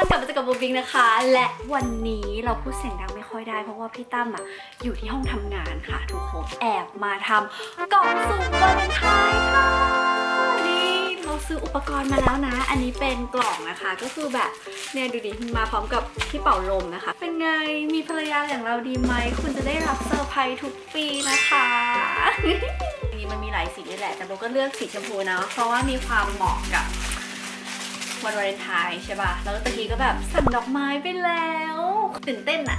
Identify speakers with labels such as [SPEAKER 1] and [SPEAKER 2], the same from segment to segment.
[SPEAKER 1] คนกลับมาเจอกับบูบิงนะคะ และวันนี้เราพูดเสียงดังไม่ค่อยได้ เพราะว่าพี่ตั้มอะอยู่ที่ห้องทำงานค่ะ ทุกคนแอบมาทำกล่องสุ่มวาเลนไทน์ค่ะนี่เราซื้ออุปกรณ์มาแล้วนะ อันนี้เป็นกล่องนะคะ ก็คือแบบเนี่ยดูดิมาพร้อมกับที่เป่าลมนะคะ เป็นไงมีภรรยาอย่างเราดีไหมคุณจะได้รับเซอร์ไพรส์ทุกปีนะคะนี่มันมีหลายสีด้วยแหละ แต่โบก็เลือกสีชมพูนะเพราะว่ามีความเหมาะกับ วันวาเลนไทน์ใช่ป่ะ แล้วตะกี้ก็แบบสั่งดอกไม้ไปแล้วตื่นเต้นอะ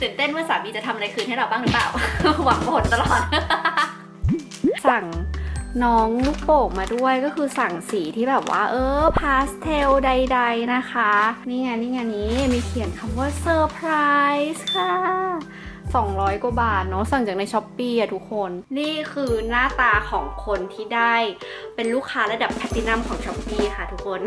[SPEAKER 1] ตื่นเต้นว่าสามีจะทำอะไรคืนให้เราบ้างหรือเปล่า หวังผลตลอด สั่งน้องลูกโป่งมาด้วยก็คือสั่งสีที่แบบว่า เออพาสเทลใด ๆนะคะ นี่ไงนี่ไงนี้มีเขียนคำว่าเซอร์ไพรส์ค่ะ 200 กว่าบาทเนาะสั่งจากในช้อปปี้อะทุกคน นี่คือหน้าตาของคนที่ได้เป็นลูกค้าระดับแพลตินัมของช้อปปี้ค่ะทุกคน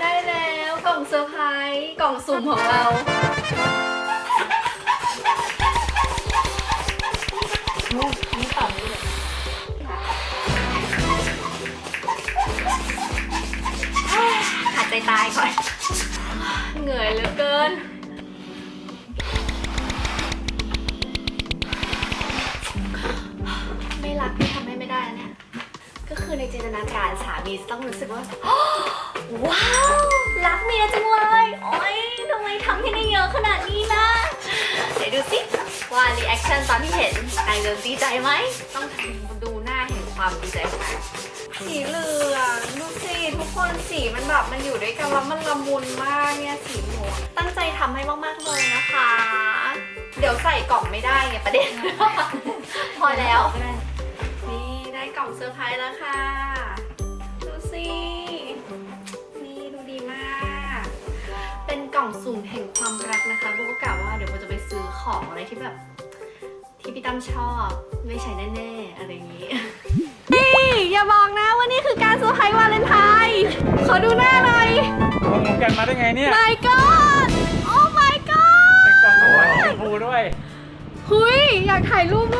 [SPEAKER 1] ได้แล้วกล่องเซอร์ไพรส์กล่องสุ่มของเรา จะต้องรู้สึกว่า ว้าว รักเมียจังเลยโอ๊ยทำไมทำให้ได้เยอะขนาดนี้นะเดี๋ยวดูสิว่ารีแอคชั่นตอนที่เห็นนายจะดีใจไหม ต้องดูหน้าเห็นความดีใจของนายสีเหลืองดูสิทุกคนสีมันแบบมันอยู่ด้วยกันแล้วมันละมุนมากเนี่ยสีหมูตั้งใจทำให้มากๆเลยนะคะ เดี๋ยวใส่กล่องไม่ได้ไงประเด็น พอแล้ว นี่ได้กล่องเซอร์ไพรส์แล้วค่ะ ดูสินี่ดูดีมาก เป็นกล่องสุ่มแห่งความรักนะคะโบก็กล่าวว่าเดี๋ยวโบจะไปซื้อของอะไรที่แบบ ที่พี่ตั้มชอบไม่ใช่แน่ๆ อะไรอย่างนี้ นี่อย่าบอกนะว่านี่คือการเซอร์ไพรส์วาเลนไทน์ขอดูหน้าหน่อย
[SPEAKER 2] งงกันมาได้ไงเนี่ย
[SPEAKER 1] my god โอ้ my
[SPEAKER 2] เป็นกล่อง
[SPEAKER 1] god
[SPEAKER 2] ของหวานชมพูด้วย
[SPEAKER 1] หุยอยากถ่ายรูปด้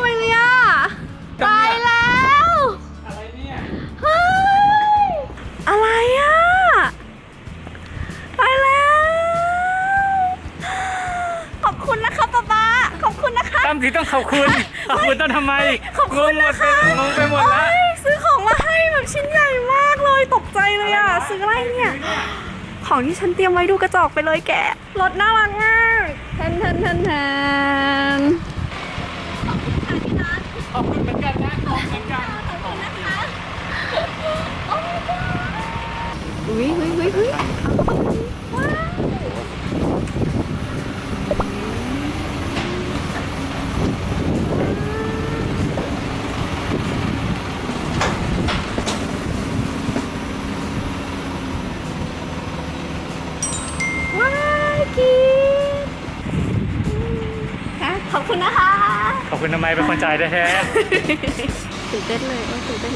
[SPEAKER 1] วย อบคุณนะคะ
[SPEAKER 2] ตั้มสีต้องขอบคุณขอบคุณต้องทำไม
[SPEAKER 1] ขอบคุณนะคะ
[SPEAKER 2] งงไปหมดแล้ว
[SPEAKER 1] โอ๊ยซื้อของมาให้แบบชิ้นใหญ่มากเลยตกใจเลยอะซื้ออะไรเนี่ย ของที่ฉันเตรียมไว้ดูกระจอกไปเลยแกะรถน่ารักมากแทนแทนแทนแทน
[SPEAKER 2] ขอบคุณเหมือนกันนะขอบคุณเหมือนกัน
[SPEAKER 1] อุ้ยอุ้ยอุ้ยอุ้ยว้าวว้าวกิน ค่ะขอบคุณนะคะ
[SPEAKER 2] ขอบคุณทำไมเป็นคนจ่ายแท้
[SPEAKER 1] ตื่นเต้นเลยโอ้ยตื่นเต้น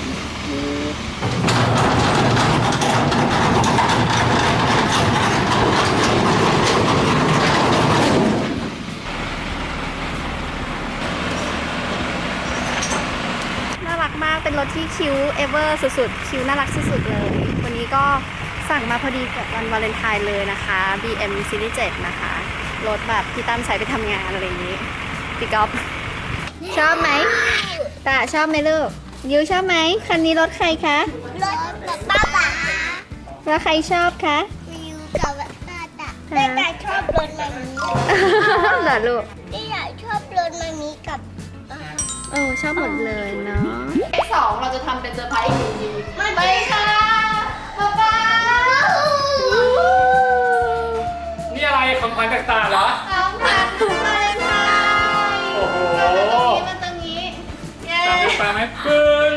[SPEAKER 1] น่ารักมากเป็นรถที่คิวเอเวอร์สุดๆ คิวน่ารักที่สุดเลย วันนี้ก็สั่งมาพอดีกับวันวาเลนไทน์เลยนะคะ BM Series 7นะคะ รถแบบที่ตั้มใช้ไปทำงานอะไรอย่างนี้ พี่ก๊อฟชอบไหมตาชอบไหมลูกยูชอบไหมคันนี้รถใครคะ
[SPEAKER 3] รถกับป้าป๋า
[SPEAKER 1] แล้วใครชอบคะ
[SPEAKER 3] วิวกับป้าตาแม่ตาชอบรถมามี
[SPEAKER 1] เหรอลูก
[SPEAKER 3] พี่อยากชอบรถมามีกับ
[SPEAKER 1] เออชอบหมดเลยเนาะสองเราจะทำเป็นเซอร์ไพรส์อีกทีไปค่ะป๊าป๊า
[SPEAKER 2] ๆนี่อะไรของขวัญต่างๆเหรอ
[SPEAKER 1] เย้
[SPEAKER 2] ตามไปไหมปึ้ง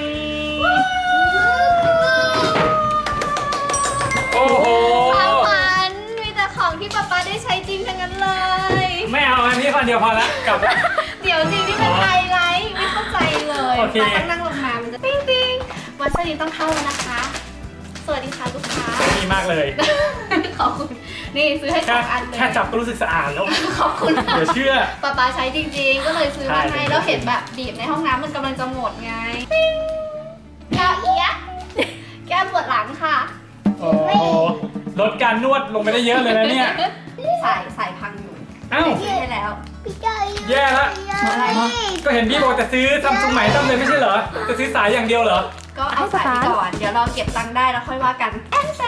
[SPEAKER 2] โอ้โห
[SPEAKER 1] ของขวัญมีแต่ของที่ป๊าป๊าได้ใช้จริงทั้งนั้นเลย
[SPEAKER 2] ไม่เอาอันนี้คนเดียวพอละกลับละ
[SPEAKER 1] เดี๋ยวจริงที่เป็นไฮไลท์ไม่เข้าใจเลย
[SPEAKER 2] โอเค
[SPEAKER 1] ป๊าต้องนั่งลงมา มันจะปิ้งปิ้งวัสลีนต้องเข้าแล้วนะคะ สวัสดีค่ะลูกค้า
[SPEAKER 2] ดีมากเลย
[SPEAKER 1] ขอบคุณ นี่ซื้อให้ส
[SPEAKER 2] แค่
[SPEAKER 1] องอันเลย
[SPEAKER 2] แค่จับก็รู้สึกสะอาดแล้ว
[SPEAKER 1] ขอบคุณค่ะ
[SPEAKER 2] เดี๋ยวเชื่อ
[SPEAKER 1] ป๊าป๊าใช้จริงๆ ก็เลยซื้อมา
[SPEAKER 2] ใช่
[SPEAKER 1] ให้แล้วเห็นแบบบีบในห้องน้ำมันกำลังจะหมดไงแก้วเอียะแก้วปวดหลังค่ะ
[SPEAKER 2] โอ้โหลดการนวดลงไปได้เยอะเลยนะเนี่ย
[SPEAKER 1] สายสายพังอยู่
[SPEAKER 2] เอ้า
[SPEAKER 1] ซื้อให้แล้ว
[SPEAKER 3] พี่เจ้า
[SPEAKER 2] แย่ละ
[SPEAKER 1] อะไร
[SPEAKER 2] ก็เห็นพี่บอกจะซื้อซัมซุงใหม่ตั้งเลยไม่ใช่เหรอ จะซื้อสายอย่างเดียวเหรอ
[SPEAKER 1] ก็เอาสายไปก่อน เดี๋ยวเราเก็บตังค์ได้แล้วค่อยว่ากันแอนแซ
[SPEAKER 2] เ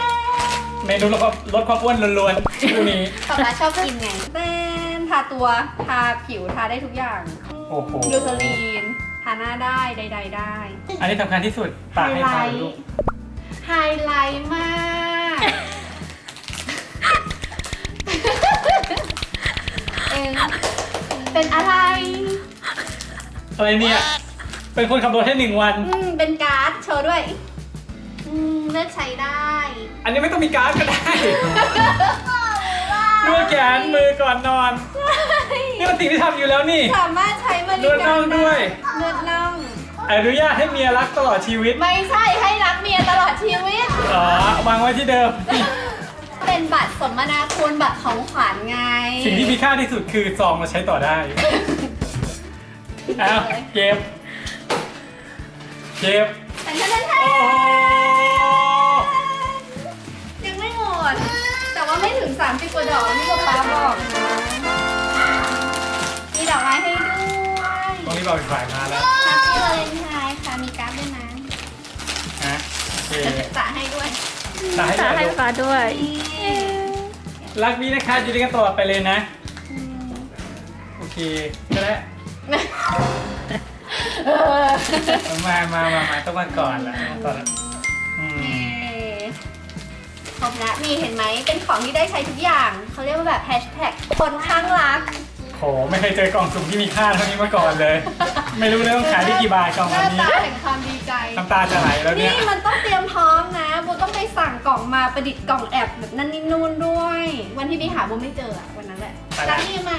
[SPEAKER 2] มนูลดความลดความอ้วนล้วนๆคู่นี้
[SPEAKER 1] ป๊าป๊าชอบกินไง เต้นทาตัวทาผิวทาได้ทุกอย่าง
[SPEAKER 2] โอ้โห
[SPEAKER 1] ยูเซรีนทาหน้าได้ใด ๆ ได้
[SPEAKER 2] อันนี้สำคัญที่สุด
[SPEAKER 1] ไฮ
[SPEAKER 2] ปากให้
[SPEAKER 1] ไล
[SPEAKER 2] ฟัง
[SPEAKER 1] ท์
[SPEAKER 2] ลูก
[SPEAKER 1] ไฮไลท์มาก เองเป็นอะไร
[SPEAKER 2] อะไรเนี่ย เป็นคนขับรถให้หนึ่งวัน
[SPEAKER 1] อืม เป็นการ์ดโชว์ด้วยอืม เลือกใช้ได้
[SPEAKER 2] อันนี้ไม่ต้องมีการ์ดก็ได้นวดแขนมือก่อนนอนนี่มันสิ่งที่ทำอยู่แล้วนี่
[SPEAKER 1] สามารถใช้บริ
[SPEAKER 2] นวดน่
[SPEAKER 1] กา
[SPEAKER 2] อ
[SPEAKER 1] รง
[SPEAKER 2] ด้วย
[SPEAKER 1] นวดน่อง
[SPEAKER 2] อนุญาตให้เมียรักตลอดชีวิต
[SPEAKER 1] ไม่ใช่ให้รักเมียตลอดชีวิต
[SPEAKER 2] อ๋อวางไว้ที่เดิม
[SPEAKER 1] เป็นบัตรสมนาคุณบัตรของขวัญไง
[SPEAKER 2] สิ่งที่มีค่าที่สุดคือซองมาใช้ต่อได้อ้าวเก็บเก็บ
[SPEAKER 1] แต่ท่าน
[SPEAKER 2] โอ้โห
[SPEAKER 1] แต่ว่าไม่ถึง 30 กว่าดอกที่ป๊าป๊าบอกนะ มีดอกไม้ให้ด้วย
[SPEAKER 2] ตรงนี้เราเป็นฝ่ายมาแล้ว
[SPEAKER 1] แฮปปี้วาเลนไทน์ค่ะ มีการ์ดด้วยนะ
[SPEAKER 2] ฮะโอเค
[SPEAKER 1] จะให้ด้วย
[SPEAKER 2] ตาให้
[SPEAKER 4] สาให้
[SPEAKER 2] ดู
[SPEAKER 4] ฟ้าด้วย
[SPEAKER 1] นี่
[SPEAKER 2] รักมีนะคะอยู่ด้วยกันตลอดไปเลยนะ
[SPEAKER 1] อืม
[SPEAKER 2] โอเคก็ได้
[SPEAKER 1] เออ
[SPEAKER 2] มามามามาต้องมาก่อนละมาก่อนละอืม
[SPEAKER 1] ครบแล้วนี่เห็นไหมเป็นของที่ได้ใช้ทุกอย่าง เขาเรียกว่าแบบแฮชแท็กคนข้างรัก
[SPEAKER 2] โหไม่เคยเจอกล่องสุ่มที่มีค่าเท่านี้มาก่อนเลย ไม่รู้เลยต้องขายได้กี่บาทกล่อง
[SPEAKER 1] ห
[SPEAKER 2] อั
[SPEAKER 1] น้าน
[SPEAKER 2] นี้
[SPEAKER 1] ตาแห่งความดีใจ
[SPEAKER 2] น้ำตาจะไหลแล้วเนี่
[SPEAKER 1] นี่
[SPEAKER 2] ย
[SPEAKER 1] มันต้องเตรียมพร้อมนะโบต้องไปสั่งกล่องมาประดิษฐ์กล่องแอบแบบนั่นนี่นู่นด้วย วันที่ไปหาโบไม่เจออะวันนั้นแหละรักนี่ไหม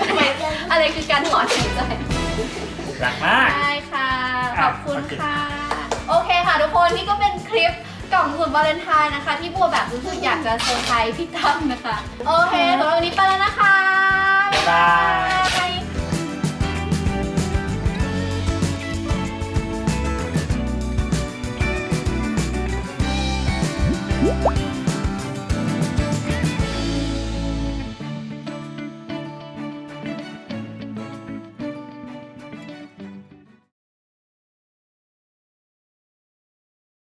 [SPEAKER 1] ทำไมอะไรคือการถอนหายใจ
[SPEAKER 2] รักมาก
[SPEAKER 1] ได้ค่ะ ขอบคุณ
[SPEAKER 2] โอเค
[SPEAKER 1] ค่ะ โอเคค่ะทุกคนนี่ก็เป็นคลิป กล่องสุ่มวาเลนไทน์นะคะ ที่บัวแบบรู้สึกอยากจะเซอร์ไพรส์พี่ตั้มนะคะ โอเคสำหรับวันนี้ไปแล้วนะคะ
[SPEAKER 2] บ๊ายบาย
[SPEAKER 1] บ๊ายบาย